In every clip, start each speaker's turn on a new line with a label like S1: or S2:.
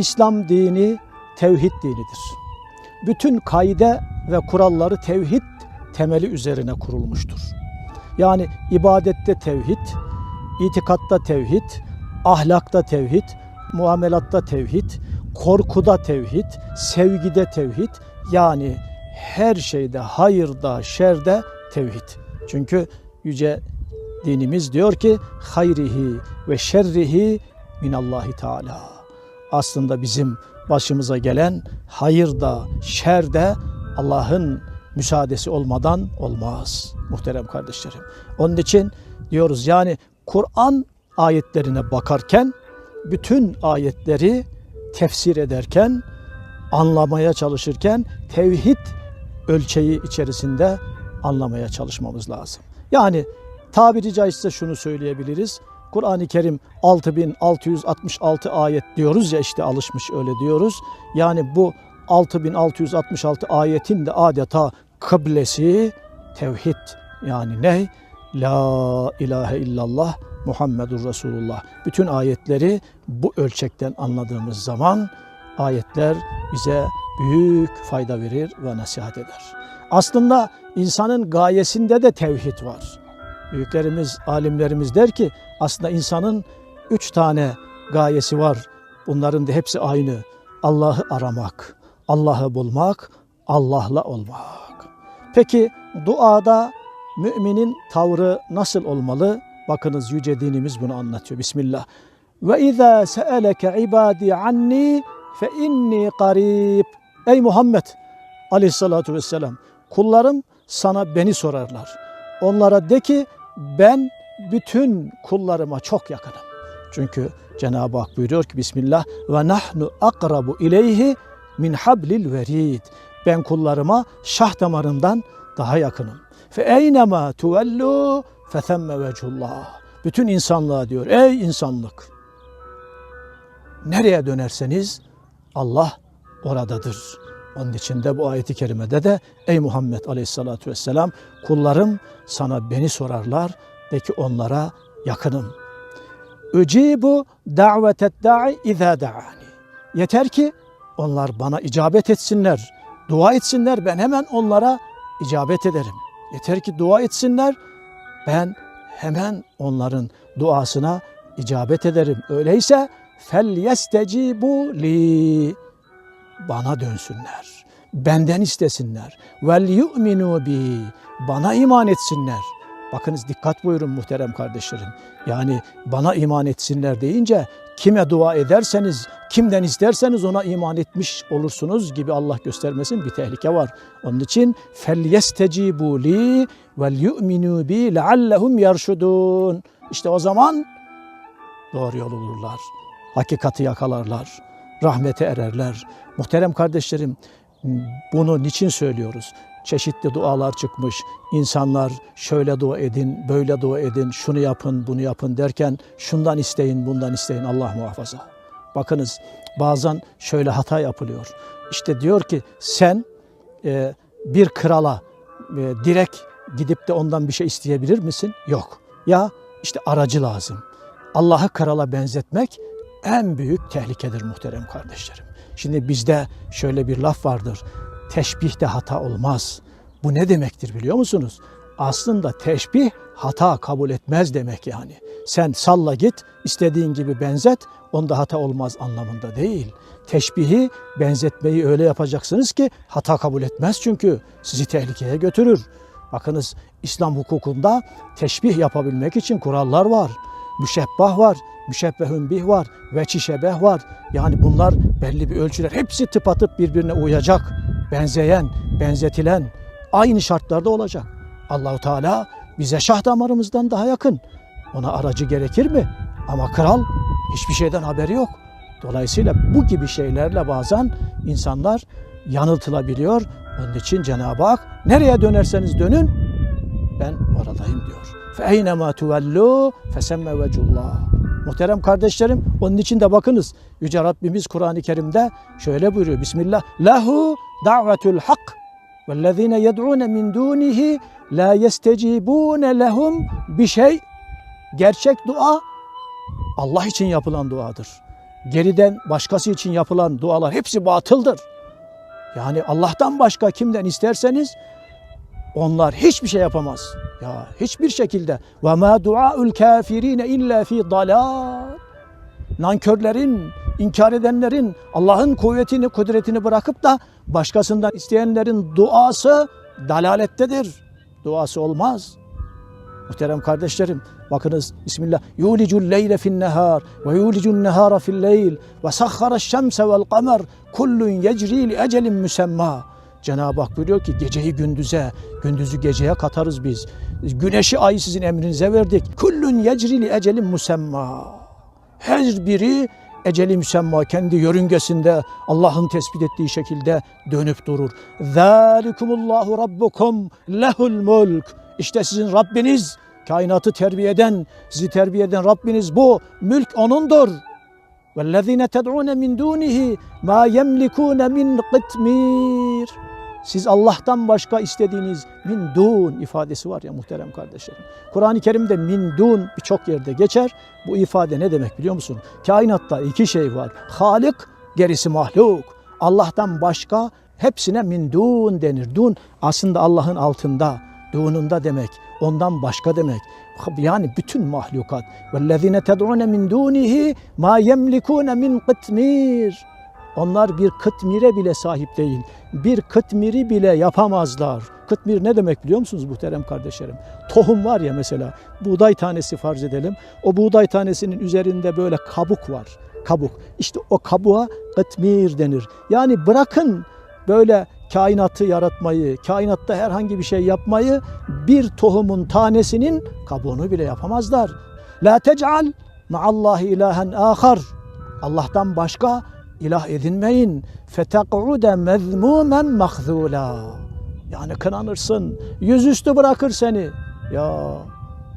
S1: İslam dini tevhid dinidir. Bütün kaide ve kuralları tevhid temeli üzerine kurulmuştur. Yani ibadette tevhid, itikatta tevhid, ahlakta tevhid, muamelatta tevhid, korkuda tevhid, sevgide tevhid. Yani her şeyde, hayırda, şerde tevhid. Çünkü yüce dinimiz diyor ki hayrihi ve şerrihi minallahi teala. Aslında bizim başımıza gelen hayırda, şerde Allah'ın müsaadesi olmadan olmaz muhterem kardeşlerim. Onun için diyoruz yani Kur'an ayetlerine bakarken bütün ayetleri tefsir ederken anlamaya çalışırken tevhid ölçeği içerisinde anlamaya çalışmamız lazım. Yani tabiri caizse şunu söyleyebiliriz. Kur'an-ı Kerim 6666 ayet diyoruz ya işte alışmış öyle diyoruz. Yani bu 6666 ayetin de adeta kıblesi tevhid. Yani ne? La ilahe illallah Muhammedur Resulullah. Bütün ayetleri bu ölçekten anladığımız zaman ayetler bize büyük fayda verir ve nasihat eder. Aslında insanın gayesinde de tevhid var. Büyüklerimiz, alimlerimiz der ki aslında insanın üç tane gayesi var. Bunların da hepsi aynı. Allah'ı aramak, Allah'ı bulmak, Allah'la olmak. Peki duada müminin tavrı nasıl olmalı? Bakınız yüce dinimiz bunu anlatıyor. Bismillah. Ve izâ se'eleke ibâdî anni fe inni qarib. Ey Muhammed aleyhissalatu vesselam kullarım sana beni sorarlar. Onlara de ki ben bütün kullarıma çok yakınım. Çünkü Cenab-ı Hak buyuruyor ki Bismillah ve nahnu akrabu ileyhi min hablil verid. Ben kullarıma şah damarından daha yakınım. Fe eynema tuvellu fethemme vechullah. Bütün insanlığa diyor ey insanlık. Nereye dönerseniz Allah oradadır. Onun için de bu ayeti kerimede de ey Muhammed aleyhissalatu vesselam kullarım sana beni sorarlar de onlara yakınım. Ücibu davetet da'i izâ da'ani. Yeter ki onlar bana icabet etsinler, dua etsinler ben hemen onlara icabet ederim. Yeter ki dua etsinler ben hemen onların duasına icabet ederim. Öyleyse fel yestecibu li bana dönsünler. Benden istesinler. Vel yu'minu bi bana iman etsinler. Bakınız dikkat buyurun muhterem kardeşlerim. Yani bana iman etsinler deyince kime dua ederseniz, kimden isterseniz ona iman etmiş olursunuz gibi Allah göstermesin bir tehlike var. Onun için li vel yu'minu bi leallehum yerşudun. İşte o zaman doğru yol bulurlar. Hakikati yakalarlar. Rahmete ererler. Muhterem kardeşlerim bunu niçin söylüyoruz? Çeşitli dualar çıkmış. İnsanlar şöyle dua edin, böyle dua edin, şunu yapın, bunu yapın derken şundan isteyin, bundan isteyin Allah muhafaza. Bakınız bazen şöyle hata yapılıyor. İşte diyor ki sen e, bir krala e, direkt gidip de ondan bir şey isteyebilir misin? Yok. Ya işte aracı lazım. Allah'ı krala benzetmek en büyük tehlikedir muhterem kardeşlerim. Şimdi bizde şöyle bir laf vardır. Teşbihte hata olmaz. Bu ne demektir biliyor musunuz? Aslında teşbih hata kabul etmez demek yani. Sen salla git, istediğin gibi benzet, onda hata olmaz anlamında değil. Teşbihi, benzetmeyi öyle yapacaksınız ki hata kabul etmez çünkü sizi tehlikeye götürür. Bakınız İslam hukukunda teşbih yapabilmek için kurallar var. Müşebbah var, müşebbehün bih var, veçi şebeh var. Yani bunlar belli bir ölçüler. Hepsi tıpatıp birbirine uyacak. Benzeyen, benzetilen aynı şartlarda olacak. Allahu Teala bize şah damarımızdan daha yakın. Ona aracı gerekir mi? Ama kral hiçbir şeyden haberi yok. Dolayısıyla bu gibi şeylerle bazen insanlar yanıltılabiliyor. Onun için Cenab-ı Hak nereye dönerseniz dönün ben oradayım diyor. Fe eynema tuvellu fesemme vecullah. Muhterem kardeşlerim onun için de bakınız Yüce Rabbimiz Kur'an-ı Kerim'de şöyle buyuruyor. Bismillah. Lahu da'vetul hak vellezine yed'une min dunihi la yestecibune lehum bir şey. Gerçek dua Allah için yapılan duadır. geriden başkası için yapılan dualar hepsi batıldır. Yani Allah'tan başka kimden isterseniz onlar hiçbir şey yapamaz. Ya hiçbir şekilde ve ma duaul kafirine illa fi dalal. Nankörlerin, inkar edenlerin Allah'ın kuvvetini, kudretini bırakıp da başkasından isteyenlerin duası dalalettedir. Duası olmaz. Muhterem kardeşlerim bakınız Bismillah. Yulicul leyle fin nehar ve yulicul nehara fil leyl ve sahhara şemse vel kamer kullun yecri li ecelin müsemma. Cenab-ı Hak buyuruyor ki geceyi gündüze, gündüzü geceye katarız biz. Güneşi ayı sizin emrinize verdik. Kullun yecri li ecelin müsemma Her biri eceli müsemma kendi yörüngesinde Allah'ın tespit ettiği şekilde dönüp durur. Zalikumullahu rabbukum lehul mulk. İşte sizin Rabbiniz, kainatı terbiye eden, sizi terbiye eden Rabbiniz bu. Mülk O'nundur. وَالَّذ۪ينَ تَدْعُونَ مِنْ دُونِهِ مَا يَمْلِكُونَ مِنْ قِتْمِيرٍ Siz Allah'tan başka istediğiniz min dun ifadesi var ya muhterem kardeşlerim. Kur'an-ı Kerim'de min dun birçok yerde geçer. Bu ifade ne demek biliyor musun? Kainatta iki şey var. Halik, gerisi mahluk. Allah'tan başka hepsine min dun denir. Dun aslında Allah'ın altında, dununda demek. Ondan başka demek. Yani bütün mahlukat. وَالَّذِينَ تَدْعُونَ مِنْ دُونِهِ مَا يَمْلِكُونَ مِنْ قِتْمِيرٍ onlar bir kıtmire bile sahip değil. Bir kıtmiri bile yapamazlar. Kıtmir ne demek biliyor musunuz muhterem kardeşlerim? Tohum var ya mesela, buğday tanesi farz edelim. O buğday tanesinin üzerinde böyle kabuk var. Kabuk. İşte o kabuğa kıtmir denir. Yani bırakın böyle kainatı yaratmayı, kainatta herhangi bir şey yapmayı bir tohumun tanesinin kabuğunu bile yapamazlar. La tec'al ma'allahi ilahen ahar. Allah'tan başka ilah edinmeyin. Fetek'ude mezmumen mahzula. Yani kınanırsın, yüzüstü bırakır seni. Ya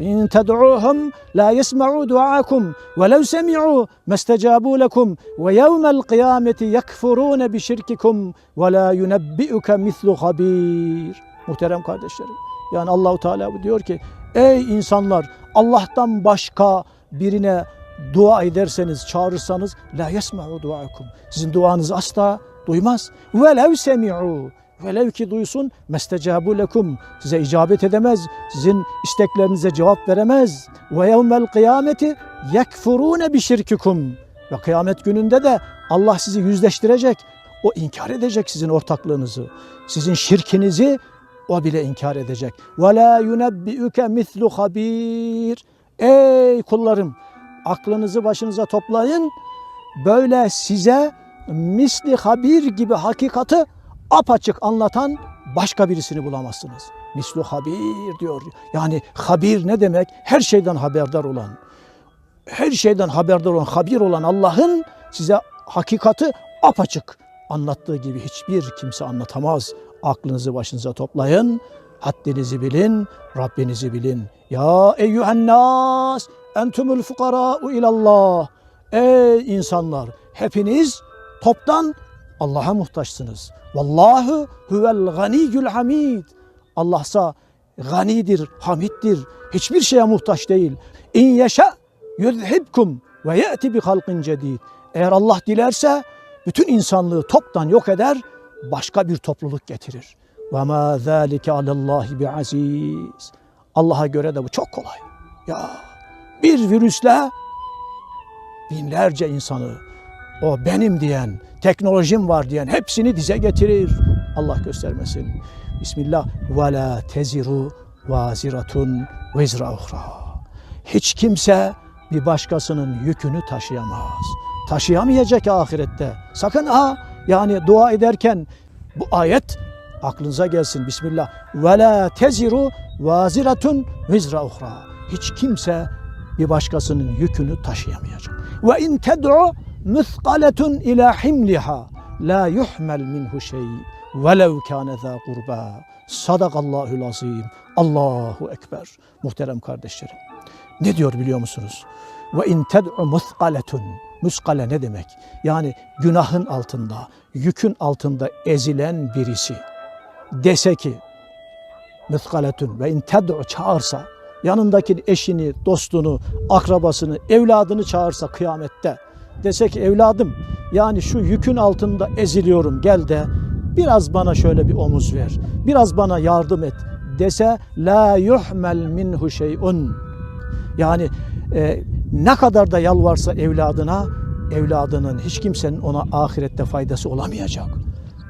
S1: İn ted'uhum la yesma'u du'akum ve lev semi'u mestecabu lekum ve yevmel kıyameti yekfurun bi şirkikum ve la yunebbi'uke mislu habir. Muhterem kardeşlerim. Yani Allahu Teala bu diyor ki ey insanlar Allah'tan başka birine dua ederseniz, çağırırsanız la yesma'u duakum. Sizin duanızı asla duymaz. Ve lev semi'u Velev ki duysun mestecabu lekum size icabet edemez. Sizin isteklerinize cevap veremez. Ve yevmel kıyameti yekfurune bi şirkikum. Ve kıyamet gününde de Allah sizi yüzleştirecek. O inkar edecek sizin ortaklığınızı. Sizin şirkinizi o bile inkar edecek. Ve la yunebbi'uke mislu habir. Ey kullarım aklınızı başınıza toplayın. Böyle size misli habir gibi hakikati apaçık anlatan başka birisini bulamazsınız. Mislu habir diyor. Yani habir ne demek? Her şeyden haberdar olan. Her şeyden haberdar olan, habir olan Allah'ın size hakikati apaçık anlattığı gibi hiçbir kimse anlatamaz. Aklınızı başınıza toplayın, haddinizi bilin, Rabbinizi bilin. Ya eyyühen nas, entumul fukara'u ilallah. Ey insanlar, hepiniz toptan Allah'a muhtaçsınız. Vallahu huvel ganiyyul hamid. Allah'sa ganidir, hamiddir. Hiçbir şeye muhtaç değil. İn yeşe yuzhibkum ve ye'ti bi halqin cedid. Eğer Allah dilerse bütün insanlığı toptan yok eder, başka bir topluluk getirir. Ve ma zalike alallahi bi aziz. Allah'a göre de bu çok kolay. Ya bir virüsle binlerce insanı o benim diyen, teknolojim var diyen hepsini dize getirir. Allah göstermesin. Bismillah. Ve la teziru vaziratun vezra uhra. Hiç kimse bir başkasının yükünü taşıyamaz. Taşıyamayacak ahirette. Sakın ha yani dua ederken bu ayet aklınıza gelsin. Bismillah. Ve la teziru vaziratun vezra uhra. Hiç kimse bir başkasının yükünü taşıyamayacak. Ve in ted'u müthqaletun ila himliha la yuhmel minhu şey velev kâne zâ kurba. Sadakallahul azim. Allahu ekber. Muhterem kardeşlerim. Ne diyor biliyor musunuz? Ve in ted'u muthqaletun. Muskale ne demek? Yani günahın altında, yükün altında ezilen birisi dese ki müthkaletun ve in ted'u çağırsa yanındaki eşini, dostunu, akrabasını, evladını çağırsa kıyamette dese ki evladım yani şu yükün altında eziliyorum gel de biraz bana şöyle bir omuz ver. Biraz bana yardım et dese la yuhmel minhu şey'un. Yani e, ne kadar da yalvarsa evladına evladının hiç kimsenin ona ahirette faydası olamayacak.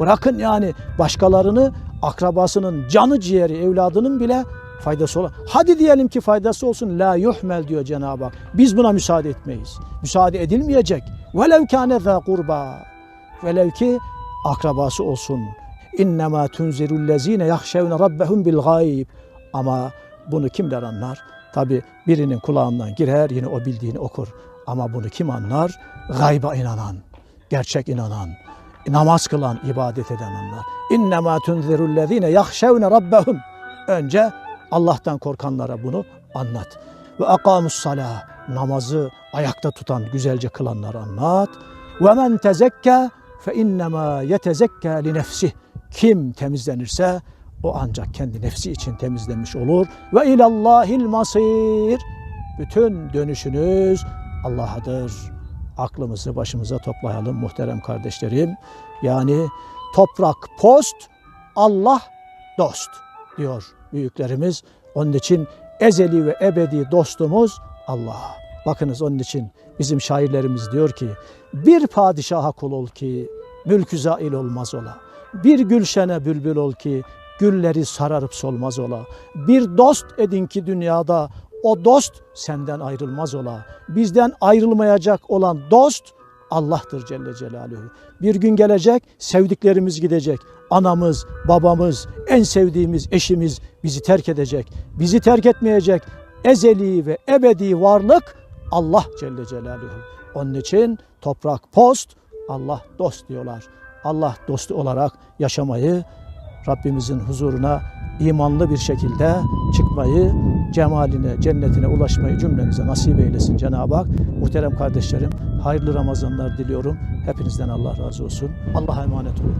S1: Bırakın yani başkalarını akrabasının canı ciğeri evladının bile faydası olan. Hadi diyelim ki faydası olsun la yuhmel diyor Cenab-ı Hak. Biz buna müsaade etmeyiz. Müsaade edilmeyecek. Velev kâne zâ kurba. Velev ki akrabası olsun. İnnemâ tunzirullezîne yahşevne rabbehum bil gayb. Ama bunu kimler anlar? Tabi birinin kulağından girer yine o bildiğini okur. Ama bunu kim anlar? Gayba inanan, gerçek inanan, namaz kılan, ibadet eden anlar. İnnemâ tunzirullezîne yahşevne rabbehum. Önce Allah'tan korkanlara bunu anlat. Ve akamus salah namazı ayakta tutan, güzelce kılanları anlat. Ve men tezekke fe innema yetezekka li nefsih. Kim temizlenirse o ancak kendi nefsi için temizlenmiş olur. Ve ilallahil masir. Bütün dönüşünüz Allah'adır. Aklımızı başımıza toplayalım muhterem kardeşlerim. Yani toprak post, Allah dost diyor büyüklerimiz. Onun için ezeli ve ebedi dostumuz Allah. Bakınız onun için bizim şairlerimiz diyor ki bir padişaha kul ol ki mülkü zail olmaz ola. Bir gülşene bülbül ol ki gülleri sararıp solmaz ola. Bir dost edin ki dünyada o dost senden ayrılmaz ola. Bizden ayrılmayacak olan dost Allah'tır Celle Celaluhu. Bir gün gelecek, sevdiklerimiz gidecek. Anamız, babamız, en sevdiğimiz eşimiz bizi terk edecek. Bizi terk etmeyecek ezeli ve ebedi varlık Allah Celle Celaluhu. Onun için toprak post, Allah dost diyorlar. Allah dostu olarak yaşamayı, Rabbimizin huzuruna imanlı bir şekilde çıkmayı, cemaline, cennetine ulaşmayı cümlemize nasip eylesin Cenab-ı Hak. Muhterem kardeşlerim, hayırlı Ramazanlar diliyorum. Hepinizden Allah razı olsun. Allah'a emanet olun.